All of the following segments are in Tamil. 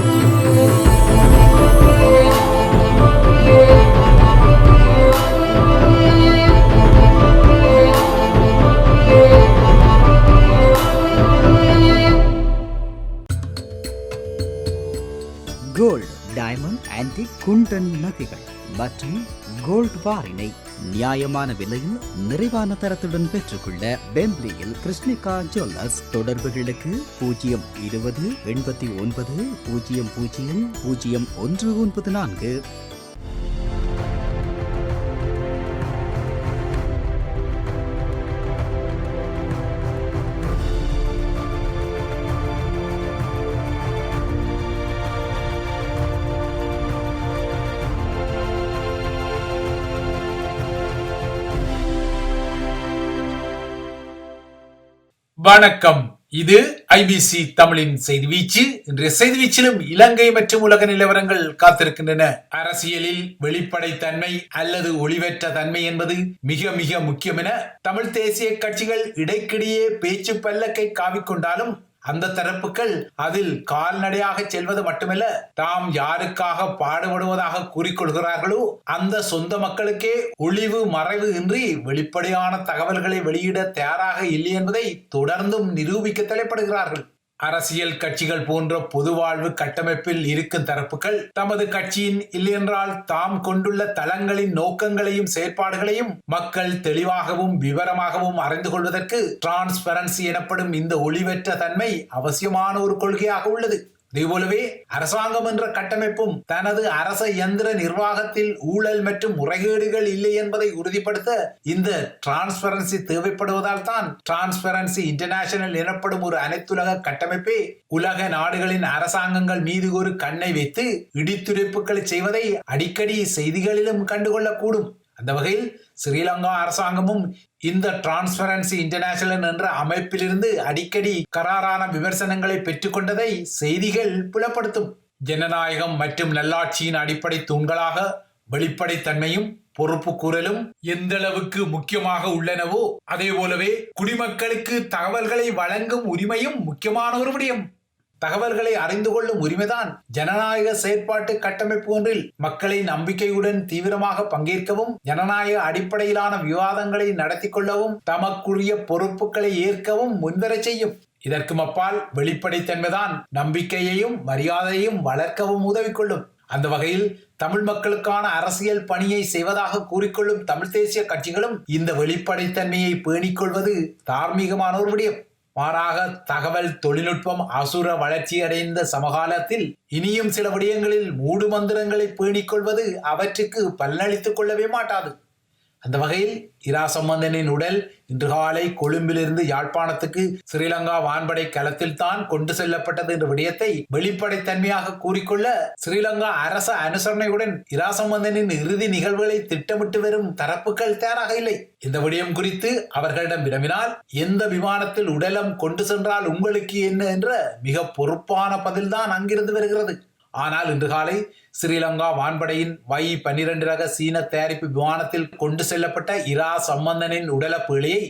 கோல்ட் குண்டன் நகைகள் மற்றும் கோல்ட் பாரினை நியாயமான விலையில் நிறைவான தரத்துடன் பெற்றுக்கொள்ள பெம்ப்லியில் கிருஷ்ணிகா ஜுவல்லர்ஸ் தொடர்புகளுக்கு பூஜ்ஜியம் இருபது எண்பத்தி ஒன்பது பூஜ்ஜியம் பூஜ்ஜியம் பூஜ்ஜியம் ஒன்று ஒன்பது நான்கு. வணக்கம். இது ஐபிசி தமிழின் செய்தி வீச்சு. இன்றைய செய்தி வீச்சிலும் இலங்கை மற்றும் உலக நிலவரங்கள் காத்திருக்கின்றன. அரசியலில் வெளிப்படைத்தன்மை அல்லது ஒளிவற்ற தன்மை என்பது மிக மிக முக்கியம் என தமிழ் தேசிய கட்சிகள் இடைக்கிடையே பேச்சு பல்லக்கை காவிக்கொண்டாலும் அந்த தரப்புகள் அதில் கால்நடையாக செல்வது மட்டுமல்ல தாம் யாருக்காக பாடுபடுவதாக கூறிக்கொள்கிறார்களோ அந்த சொந்த மக்களுக்கே ஒளிவு மறைவு இன்றி வெளிப்படையான தகவல்களை வெளியிட தயாராக இல்லை என்பதை தொடர்ந்தும் நிரூபிக்க தலைப்படுகிறார்கள். அரசியல் கட்சிகள் போன்ற பொதுவாழ்வு கட்டமைப்பில் இருக்கும் தரப்புகள் தமது கட்சியின் இல்லையென்றால் தாம் கொண்டுள்ள தளங்களின் நோக்கங்களையும் செயற்பாடுகளையும் மக்கள் தெளிவாகவும் விவரமாகவும் அறிந்து கொள்வதற்கு டிரான்ஸ்பரன்சி எனப்படும் இந்த ஒளிவற்ற தன்மை அவசியமான ஒரு கொள்கையாக உள்ளது. இதேபோலவே அரசாங்கம் என்ற கட்டமைப்பும் தனது அரச இயந்திர நிர்வாகத்தில் ஊழல் மற்றும் முறைகேடுகள் இல்லை என்பதை உறுதிப்படுத்த இந்த டிரான்ஸ்பரன்சி தேவைப்படுவதால் தான் டிரான்ஸ்பரன்சி இன்டர்நேஷனல் எனப்படும் ஒரு அனைத்துலக கட்டமைப்பே உலக நாடுகளின் அரசாங்கங்கள் மீது ஒரு கண்ணை வைத்து இடித்துரைப்புகளை செய்வதை அடிக்கடி செய்திகளிலும் கண்டுகொள்ளக்கூடும். அந்த வகையில் ஸ்ரீலங்கா அரசாங்கமும் இந்த டிரான்ஸ்பரன்சி இன்டர்நேஷனல் என்ற அமைப்பிலிருந்து அடிக்கடி கராரான விமர்சனங்களை பெற்றுக்கொண்டதை செய்திகள் புலப்படுத்தும். ஜனநாயகம் மற்றும் நல்லாட்சியின் அடிப்படை தூண்களாக வெளிப்படைத்தன்மையும் பொறுப்பு கூறலும் எந்த அளவுக்கு முக்கியமாக உள்ளனவோ அதே போலவே குடிமக்களுக்கு தகவல்களை வழங்கும் உரிமையும் முக்கியமான ஒரு விடயம். தகவல்களை அறிந்து கொள்ளும் உரிமைதான். ஜனநாயக செயற்பாட்டு கட்டமைப்பு ஒன்றில் மக்களை நம்பிக்கையுடன் தீவிரமாக பங்கேற்கவும் ஜனநாயக அடிப்படையிலான விவாதங்களை நடத்தி கொள்ளவும் தமக்குரிய பொறுப்புகளை ஏற்கவும் முன்வரச் செய்யும். இதற்கும் அப்பால் வெளிப்படைத்தன்மைதான் நம்பிக்கையையும் மரியாதையும் வளர்க்கவும் உதவி கொள்ளும். அந்த வகையில் தமிழ் மக்களுக்கான அரசியல் பணியை செய்வதாக கூறிக்கொள்ளும் தமிழ் தேசிய கட்சிகளும் இந்த வெளிப்படைத்தன்மையை பேணிக்கொள்வது தார்மீகமான ஒரு விடயம். மாறாக தகவல் தொழில்நுட்பம் அசுர வளர்ச்சியடைந்த சமகாலத்தில் இனியும் சில விடயங்களில் மூடு மந்திரங்களை பேணிக் கொள்வது அவற்றுக்கு பலனளித்துக் கொள்ளவே மாட்டாது. அந்த வகையில் இரா சம்பந்தனின் உடல் இன்று காலை கொழும்பிலிருந்து யாழ்ப்பாணத்துக்கு ஸ்ரீலங்கா வான்படை களத்தில் தான் கொண்டு செல்லப்பட்டது என்ற விடயத்தை வெளிப்படைத்தன்மையாக கூறிக்கொள்ள ஸ்ரீலங்கா அரச அனுசரணையுடன் இரா சம்பந்தனின் இறுதி நிகழ்வுகளை திட்டமிட்டு வரும் தரப்புகள் தயாராக இல்லை. இந்த விடயம் குறித்து அவர்களிடம் வினவினால் எந்த விமானத்தில் உடலம் கொண்டு சென்றால் உங்களுக்கு என்ன? என்ற மிக பொறுப்பான பதில்தான் அங்கிருந்து வருகிறது. ஆனால் இன்று காலை ஸ்ரீலங்கா வான்படையின் வை பன்னிரண்டு ரக சீன தயாரிப்பு விமானத்தில் கொண்டு செல்லப்பட்ட இரா சம்பந்தனின் உடல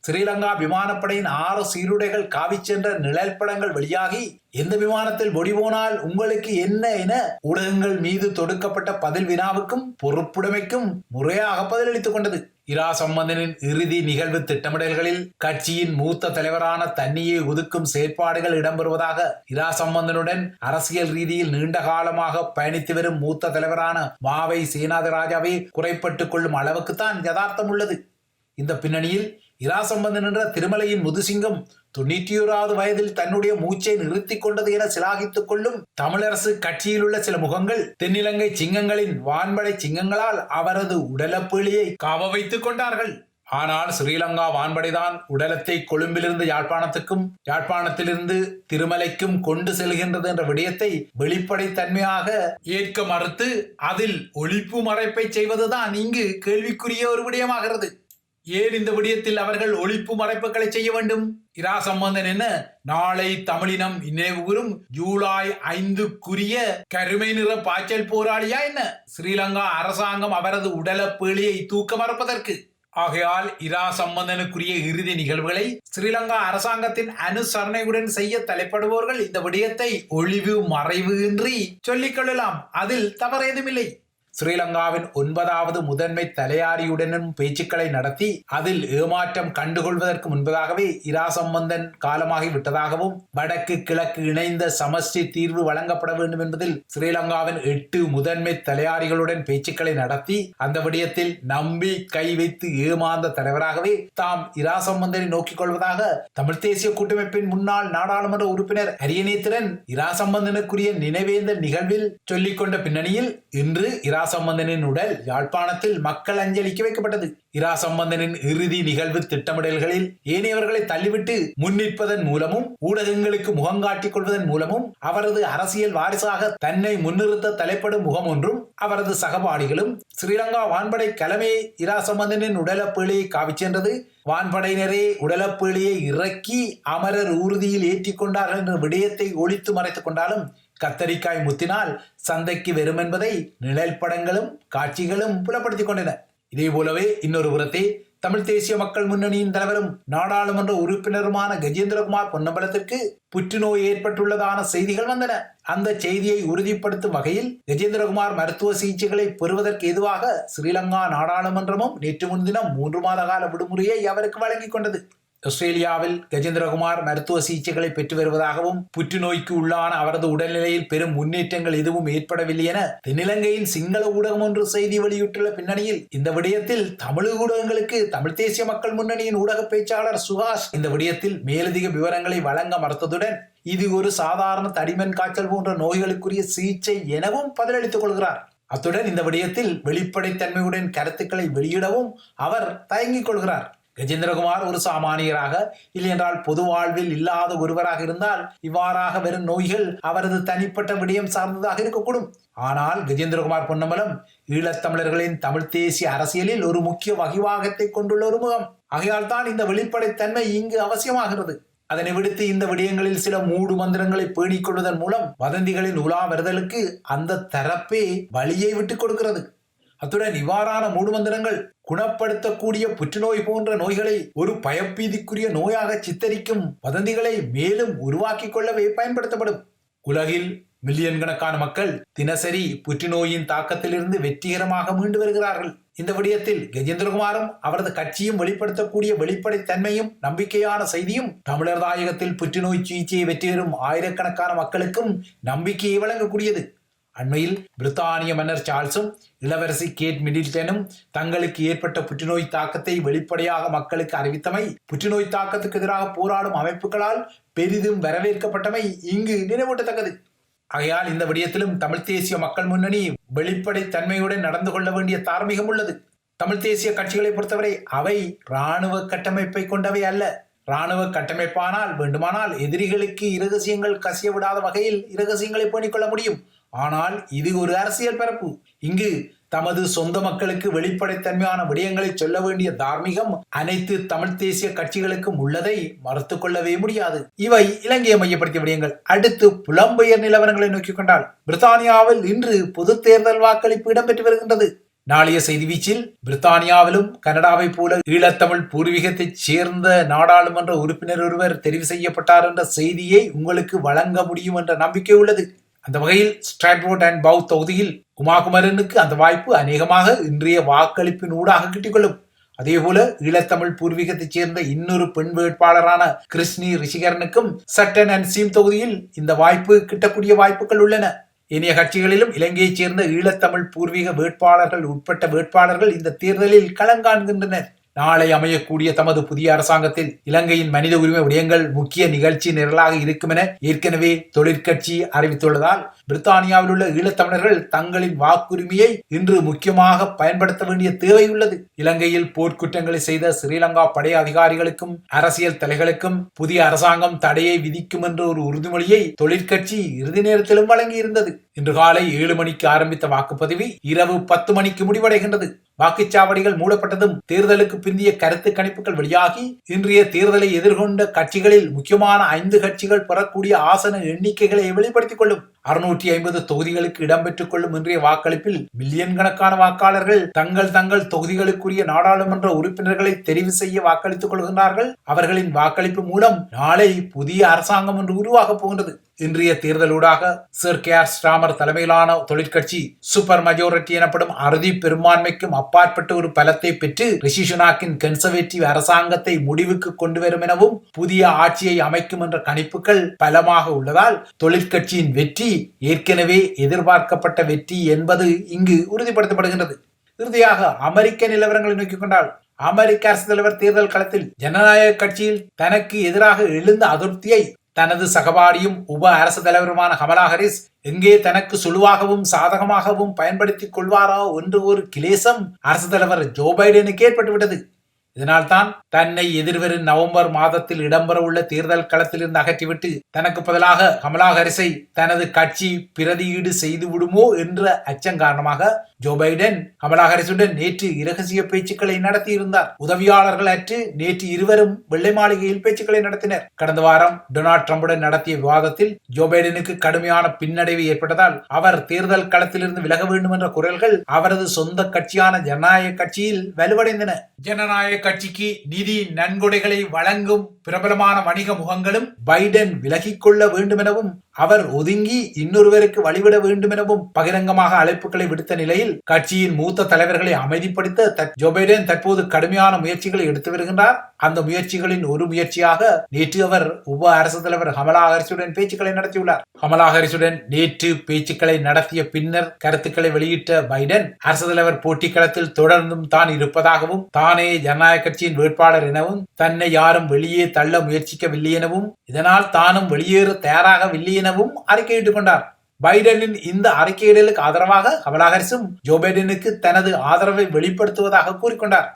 ஸ்ரீலங்கா விமானப்படையின் ஆறு சீருடைகள் காவிச் சென்ற நிழல் படங்கள் வெளியாகி எந்த விமானத்தில் பொடி போனால் உங்களுக்கு என்ன என ஊடகங்கள் மீது தொடுக்கப்பட்ட பதில் வினாவுக்கும் பொறுப்புடைமைக்கும் முறையாக பதிலளித்துக் கொண்டது. இரா சம்பந்தனின் இறுதி நிகழ்வு திட்டமிடல்களில் கட்சியின் மூத்த தலைவரான தன்னியை ஒதுக்கும் செயற்பாடுகள் இடம்பெறுவதாக இரா சம்பந்தனுடன் அரசியல் ரீதியில் நீண்ட காலமாக பயணித்து வரும் மூத்த தலைவரான மாவை சேனாதிராஜாவே குறைப்பட்டுக் கொள்ளும் அளவுக்குத்தான் யதார்த்தம் உள்ளது. இந்த பின்னணியில் இராசம்பந்தன் என்ற திருமலையின் முதுசிங்கம் தொண்ணூற்றி ஓராவது வயதில் தன்னுடைய மூச்சை நிறுத்திக் கொண்டது என சிலாகித்துக் கொள்ளும் தமிழரசு கட்சியில் உள்ள சில முகங்கள் தென்னிலங்கை சிங்கங்களின் வான்படை சிங்கங்களால் அவரது உடலப்பேளியை காவ வைத்துக் கொண்டார்கள். ஆனால் ஸ்ரீலங்கா வான்படைதான் உடலத்தை கொழும்பிலிருந்து யாழ்ப்பாணத்துக்கும் யாழ்ப்பாணத்திலிருந்து திருமலைக்கும் கொண்டு செல்கின்றது என்ற விடயத்தை வெளிப்படைத்தன்மையாக ஏற்க மறுத்து அதில் ஒழிப்பு மறைப்பை செய்வதுதான் இங்கு கேள்விக்குரிய ஒரு விடயமாகிறது. ஏன் இந்த விடயத்தில் அவர்கள் ஒழிப்பு மறைப்புகளை செய்ய வேண்டும்? இரா சம்பந்தன் என்ன? நாளை தமிழினம் நினைவுகூரும் ஜூலை ஐந்துக்குரிய கருமை நிற பாய்ச்சல் போராளியா என்ன? ஸ்ரீலங்கா அரசாங்கம் அவரது உடல பேழியை தூக்க மறப்பதற்கு. ஆகையால் இரா சம்பந்தனுக்குரிய இறுதி நிகழ்வுகளை ஸ்ரீலங்கா அரசாங்கத்தின் அனுசரணையுடன் செய்ய தலைப்படுபவர்கள் இந்த விடயத்தை ஒளிவு மறைவு இன்றி சொல்லிக் கொள்ளலாம். அதில் தவறேதுமில்லை. ஸ்ரீலங்காவின் ஒன்பதாவது முதன்மை தலையாரியுடனும் பேச்சுக்களை நடத்தி அதில் ஏமாற்றம் கண்டுகொள்வதற்கு முன்பதாகவே இரா சம்பந்தன் காலமாகி விட்டதாகவும் வடக்கு கிழக்கு இணைந்த சமஷ்டி தீர்வு வழங்கப்பட வேண்டும் என்பதில் ஸ்ரீலங்காவின் எட்டு முதன்மை தலையாரிகளுடன் பேச்சுக்களை நடத்தி அந்த விடயத்தில் நம்பி கை வைத்து ஏமாந்த தலைவராகவே தாம் இரா சம்பந்தனை நோக்கிக் கொள்வதாக தமிழ் தேசிய கூட்டமைப்பின் முன்னாள் நாடாளுமன்ற உறுப்பினர் அரியநேத்திரன் இரா சம்பந்தனுக்குரிய நிகழ்வில் சொல்லிக் கொண்ட பின்னணியில் இன்று இரா இராசம்பந்தனின் உடல் யாழ்ப்பாணத்தில் மக்கள் அஞ்சலிக்கு வைக்கப்பட்டது. இராசம்பந்தனின் இறுதி நிகழ்வு திட்டமிடல்களில் ஏனையவர்களை தள்ளிவிட்டு முன்னிற்பதன் மூலமும் ஊடகங்களுக்கு முகங்காட்டிக் கொள்வதன் மூலமும் அவரது அரசியல் வாரிசாக தன்னை முன்னிறுத்த தலைப்படும் முகம் ஒன்றும் அவரது சகபாடிகளும் ஸ்ரீலங்கா வான்படை தலைமை இராசம்பந்தனின் உடலப்பேழையை காவிச் சென்றது வான்படையினரே உடலப்பேழையை இறக்கி அமரர் ஊர்தியில் ஏற்றிக் கொண்டார்கள் என்ற விடயத்தை ஒழித்து மறைத்துக் கொண்டாலும் கத்தரிக்காய் முத்தினால் சந்தைக்கு வெறும் என்பதை நிழல் படங்களும் காட்சிகளும் புலப்படுத்திக் கொண்டன. இதே போலவே இன்னொரு புறத்தை தமிழ் தேசிய மக்கள் முன்னணியின் தலைவரும் நாடாளுமன்ற உறுப்பினருமான கஜேந்திரகுமார் பொன்னம்பலத்திற்கு புற்றுநோய் ஏற்பட்டுள்ளதான செய்திகள் வந்தன. அந்த செய்தியை உறுதிப்படுத்தும் வகையில் கஜேந்திரகுமார் மருத்துவ சிகிச்சைகளை பெறுவதற்கு எதுவாக ஸ்ரீலங்கா நாடாளுமன்றமும் நேற்று முன்தினம் மூன்று மாத கால விடுமுறையை அவருக்கு வழங்கிக் கொண்டது. ஆஸ்திரேலியாவில் கஜேந்திரகுமார் மருத்துவ சிகிச்சைகளை பெற்று வருவதாகவும் புற்றுநோய்க்கு உள்ளான அவரது உடல்நிலையில் பெரும் முன்னேற்றங்கள் எதுவும் ஏற்படவில்லை என தென்னிலங்கையின் சிங்கள ஊடகம் ஒன்று செய்தி வெளியிட்டுள்ள பின்னணியில் இந்த விடயத்தில் தமிழ் ஊடகங்களுக்கு தமிழ் தேசிய மக்கள் முன்னணியின் ஊடக பேச்சாளர் சுகாஷ் இந்த விடயத்தில் மேலதிக விவரங்களை வழங்க மறுத்ததுடன் இது ஒரு சாதாரண தடிமன் காய்ச்சல் போன்ற நோய்களுக்குரிய சிகிச்சை எனவும் பதிலளித்துக் கொள்கிறார். அத்துடன் இந்த விடயத்தில் வெளிப்படைத்தன்மையுடன் கருத்துக்களை வெளியிடவும் அவர் தயங்கிக் கொள்கிறார். கஜேந்திரகுமார் ஒரு சாமானியராக இல்லையென்றால் பொது வாழ்வில் இல்லாத ஒருவராக இருந்தால் இவ்வாறாக வரும் நோய்கள் அவரது தனிப்பட்ட விடயம் சார்ந்ததாக இருக்கக்கூடும். ஆனால் கஜேந்திரகுமார் பொன்னமலம் ஈழத்தமிழர்களின் தமிழ் தேசிய அரசியலில் ஒரு முக்கிய வகிவாகத்தை கொண்டுள்ள ஒரு முகம். ஆகையால் தான் இந்த வெளிப்படைத்தன்மை இங்கு அவசியமாகிறது. அதனை விடுத்து இந்த விடயங்களில் சில மூடு மந்திரங்களை பேணிக் கொள்வதன் மூலம் வதந்திகளின் உலா வருதலுக்கு அந்த தரப்பே வழியை விட்டுக் கொடுக்கிறது. அத்துடன் இவ்வாறான மூடுமந்திரங்கள் குணப்படுத்தக்கூடிய புற்றுநோய் போன்ற நோய்களை ஒரு பயப்பீதிக்குரிய நோயாக சித்தரிக்கும் வதந்திகளை மேலும் உருவாக்கிக் கொள்ளவே பயன்படுத்தப்படும். உலகில் மில்லியன் கணக்கான மக்கள் தினசரி புற்றுநோயின் தாக்கத்திலிருந்து வெற்றிகரமாக மீண்டு வருகிறார்கள். இந்த விடயத்தில் கஜேந்திரகுமாரும் அவரது கட்சியும் வெளிப்படுத்தக்கூடிய வெளிப்படைத்தன்மையும் நம்பிக்கையான செய்தியும் தமிழர் தாயகத்தில் புற்றுநோய் சிகிச்சையை வெற்றி பெறும் ஆயிரக்கணக்கான மக்களுக்கும் நம்பிக்கையை வழங்கக்கூடியது. அண்மையில் பிரித்தானிய மன்னர் சார்ல்ஸும் இளவரசி கேட் மிடில்டனும் தங்களுக்கு ஏற்பட்ட புற்றுநோய் தாக்கத்தை வெளிப்படையாக மக்களுக்கு அறிவித்தமை புற்றுநோய் தாக்கத்துக்கு எதிராக போராடும் அமைப்புகளால் பெரிதும் வரவேற்கப்பட்டமை இங்கு நினைவூட்டத்தக்கது. ஆகையால் இந்த விடயத்திலும் தமிழ் தேசிய மக்கள் முன்னணி வெளிப்படை தன்மையுடன் நடந்து கொள்ள வேண்டிய தார்மீகம் உள்ளது. தமிழ் தேசிய கட்சிகளை பொறுத்தவரை அவை இராணுவ கட்டமைப்பை கொண்டவை அல்ல. இராணுவ கட்டமைப்பானால் வேண்டுமானால் எதிரிகளுக்கு இரகசியங்கள் கசிய விடாத வகையில் இரகசியங்களை பேணிக்கொள்ள முடியும். ஆனால் இது ஒரு அரசியல் பரப்பு. இங்கு தமது சொந்த மக்களுக்கு வெளிப்படைத்தன்மையான விடயங்களை சொல்ல வேண்டிய தார்மீகம் அனைத்து தமிழ் தேசிய கட்சிகளுக்கும் உள்ளதை மறுத்து கொள்ளவே முடியாது. இவை இலங்கையை மையப்படுத்திய விடயங்கள். அடுத்து புலம்பெயர் நிலவரங்களை நோக்கிக் கொண்டால் பிரித்தானியாவில் இன்று பொது தேர்தல் வாக்களிப்பு இடம்பெற்று வருகின்றது. நாளைய செய்தி வீச்சில் பிரித்தானியாவிலும் கனடாவை போல ஈழத்தமிழ் பூர்வீகத்தைச் சேர்ந்த நாடாளுமன்ற உறுப்பினர் ஒருவர் தெரிவு செய்யப்பட்டார் என்ற செய்தியை உங்களுக்கு வழங்க முடியும் என்ற நம்பிக்கை உள்ளது. அந்த வகையில் ஸ்ட்ராட்வோர்ட் அண்ட் பவுத் தொகுதியில் உமாகுமரனுக்கு அந்த வாய்ப்பு அநேகமாக இன்றைய வாக்களிப்பின் ஊடாக கிட்டிக்கொள்ளும். அதேபோல ஈழத்தமிழ் பூர்வீகத்தைச் சேர்ந்த இன்னொரு பெண் வேட்பாளரான கிருஷ்ணி ரிஷிகரனுக்கும் சட்டன் அண்ட் சீம் தொகுதியில் இந்த வாய்ப்பு கிட்டக்கூடிய வாய்ப்புகள் உள்ளன. இனிய கட்சிகளிலும் இலங்கையைச் சேர்ந்த ஈழத்தமிழ் பூர்வீக வேட்பாளர்கள் உட்பட்ட வேட்பாளர்கள் இந்த தேர்தலில் களங்காண்கின்றனர் நாளை அமையக்கூடிய தமது புதிய அரசாங்கத்தில் இலங்கையின் மனித உரிமை விடயங்கள் முக்கிய நிகழ்ச்சி நிரலாக இருக்கும் என ஏற்கனவே தொழிற்கட்சி அறிவித்துள்ளதால் பிரித்தானியாவில் உள்ள ஈழத்தமிழர்கள் தங்களின் வாக்குரிமையை இன்று முக்கியமாக பயன்படுத்த வேண்டிய தேவை உள்ளது. இலங்கையில் போர்க்குற்றங்களை செய்த ஸ்ரீலங்கா படை அதிகாரிகளுக்கும் அரசியல் தலைகளுக்கும் புதிய அரசாங்கம் தடையை விதிக்கும் என்ற ஒரு உறுதிமொழியை தொழிற்கட்சி இறுதி நேரத்திலும் வழங்கியிருந்தது. இன்று காலை ஏழு மணிக்கு ஆரம்பித்த வாக்குப்பதிவு இரவு பத்து மணிக்கு முடிவடைகின்றது. வாக்குச்சாவடிகள் மூடப்பட்டதும் தேர்தலுக்கு பிந்திய கருத்து கணிப்புகள் வெளியாகி இன்றைய தேர்தலை எதிர்கொண்ட கட்சிகளில் முக்கியமான ஐந்து கட்சிகள் பெறக்கூடிய ஆசன எண்ணிக்கைகளை வெளிப்படுத்திக் கொள்ளும். அறுநூற்றி ஐம்பது தொகுதிகளுக்கு இடம்பெற்றுக் கொள்ளும் இன்றைய வாக்களிப்பில் மில்லியன் கணக்கான வாக்காளர்கள் தங்கள் தங்கள் தொகுதிகளுக்குரிய நாடாளுமன்ற உறுப்பினர்களை தெரிவு செய்ய வாக்களித்துக் கொள்கின்றார்கள். அவர்களின் வாக்களிப்பு மூலம் நாளை புதிய அரசாங்கம் ஒன்று உருவாகப் போகின்றது. இன்றைய தேர்தலூடாக சர் கே ஆர் ஸ்டாமர் தலைமையிலான தொழிற்கட்சி சூப்பர் மெஜாரிட்டி எனப்படும் அறுதி பெரும்பான்மைக்கும் அப்பாற்பட்ட ஒரு பலத்தை பெற்று ரிஷி சுனாக்கின் கன்சர்வேட்டிவ் அரசாங்கத்தை முடிவுக்கு கொண்டு வரும் எனவும் புதிய ஆட்சியை அமைக்கும் என்ற கணிப்புகள் பலமாக உள்ளதால் தொழிற்கட்சியின் வெற்றி ஏற்கனவே எதிர்பார்க்கப்பட்ட வெற்றி என்பது இங்கு உறுதிப்படுத்தப்படுகின்றது. இறுதியாக அமெரிக்க நிலவரங்களை நோக்கிக் கொண்டால் அமெரிக்க அரசு தலைவர் தேர்தல் களத்தில் ஜனநாயக கட்சியில் தனக்கு எதிராக எழுந்த அதிருப்தியை தனது சகபாடியும் உப அரசு தலைவருமான கமலா ஹாரிஸ் எங்கே தனக்கு சுழுவாகவும் சாதகமாகவும் பயன்படுத்திக் கொள்வாரோ என்று ஒரு கிளேசம் அரசு தலைவர் ஜோ பைடனுக்கு ஏற்பட்டுவிட்டது. இதனால்தான் தன்னை எதிர்வரும் நவம்பர் மாதத்தில் இடம்பெறவுள்ள தேர்தல் களத்திலிருந்து அகற்றிவிட்டு தனக்கு பதிலாக கமலா ஹாரிஸை தனது கட்சி பிரதியீடு செய்து விடுமோ என்ற அச்சம் காரணமாக ஜோ பைடன் கமலா ஹாரிசுடன் நேற்று இரகசிய பேச்சுக்களை நடத்தியிருந்தார். உதவியாளர்கள் அற்று நேற்று இருவரும் வெள்ளை மாளிகையில் பேச்சுக்களை நடத்தினர். கடந்த வாரம் டொனால்ட் ட்ரம்புடன் நடத்திய விவாதத்தில் ஜோ பைடனுக்கு கடுமையான பின்னடைவு ஏற்பட்டதால் அவர் தேர்தல் களத்திலிருந்து விலக வேண்டும் என்ற குரல்கள் அவரது சொந்த கட்சியான ஜனநாயக கட்சியில் வலுவடைந்தன. ஜனநாயக கட்சிக்கு நிதி நன்கொடைகளை வழங்கும் பிரபலமான வணிக முகங்களும் பைடன் விலகிக்கொள்ள வேண்டும் எனவும் அவர் ஒதுங்கி இன்னொருவருக்கு வழிவிட வேண்டும் எனவும் பகிரங்கமாக அழைப்புகளை விடுத்த நிலையில் கட்சியின் மூத்த தலைவர்களை அமைதிப்படுத்த தற்- ஜோ பைடன் தற்போது கடுமையான முயற்சிகளை எடுத்து வருகின்றார். அந்த முயற்சிகளின் ஒரு முயற்சியாக நேற்று அவர் உப அரசு தலைவர் கமலா ஹாரிஸுடன் பேச்சுக்களை நடத்தியுள்ளார். கமலா ஹாரிஸுடன் நேற்று பேச்சுக்களை நடத்திய பின்னர் கருத்துக்களை வெளியிட்ட பைடன் அரசு தலைவர் போட்டிக்களத்தில் தொடர்ந்தும் தான் இருப்பதாகவும் தானே ஜனநாயக கட்சியின் வேட்பாளர் எனவும் தன்னை யாரும் வெளியே தள்ள முயற்சிக்கவில்லை எனவும் இதனால் தானும் வெளியேற தயாராகவில்லை எனவும் அறிக்கையிட்டுக் கொண்டார். பைடனின் இந்த அறிக்கையிடலுக்கு ஆதரவாக கமலா ஹாரிஸும் ஜோ பைடனுக்கு தனது ஆதரவை வெளிப்படுத்துவதாக கூறிக்கொண்டார்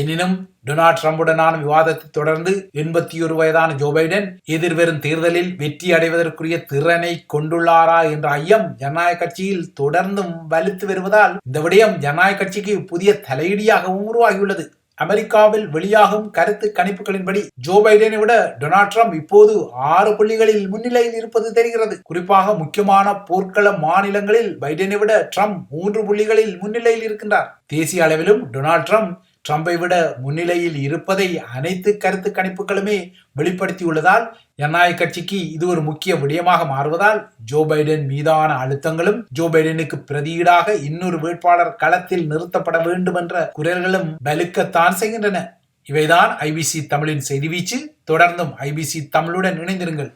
எனினும் டொனால்ட் ட்ரம்புடனான விவாதத்தை தொடர்ந்து எண்பத்தி ஒரு வயதான ஜோ பைடன் எதிர்வரும் தேர்தலில் வெற்றி அடைவதற்குரிய திறனை கொண்டுள்ளாரா என்ற ஐயம் ஜனநாயக கட்சியில் தொடர்ந்தும் வலுத்து வருவதால் இந்த விடயம் ஜனநாயக கட்சிக்கு புதிய தலையீடியாகவும் உருவாகியுள்ளது. அமெரிக்காவில் வெளியாகும் கருத்து கணிப்புகளின்படி ஜோ பைடனை விட டொனால்ட் ட்ரம்ப் இப்போது ஆறு புள்ளிகளில் முன்னிலையில் இருப்பது தெரிகிறது. குறிப்பாக முக்கியமான போர்க்கள மாநிலங்களில் பைடனை விட ட்ரம்ப் மூன்று புள்ளிகளில் முன்னிலையில் இருக்கின்றார். தேசிய அளவிலும் டொனால்ட் ட்ரம்ப் ட்ரம்பை விட முன்னிலையில் இருப்பதை அனைத்து கருத்து கணிப்புகளுமே வெளிப்படுத்தியுள்ளதால் ஜனநாயக கட்சிக்கு இது ஒரு முக்கிய விடயமாக மாறுவதால் ஜோ பைடன் மீதான அழுத்தங்களும் ஜோ பைடனுக்கு பிரதியீடாக இன்னொரு வேட்பாளர் களத்தில் நிறுத்தப்பட வேண்டும் என்ற குரல்களும் வலுக்கத்தான் செய்கின்றன. இவைதான் ஐபிசி தமிழின் செய்தி வீச்சு. தொடர்ந்தும் ஐபிசி தமிழுடன் இணைந்திருங்கள்.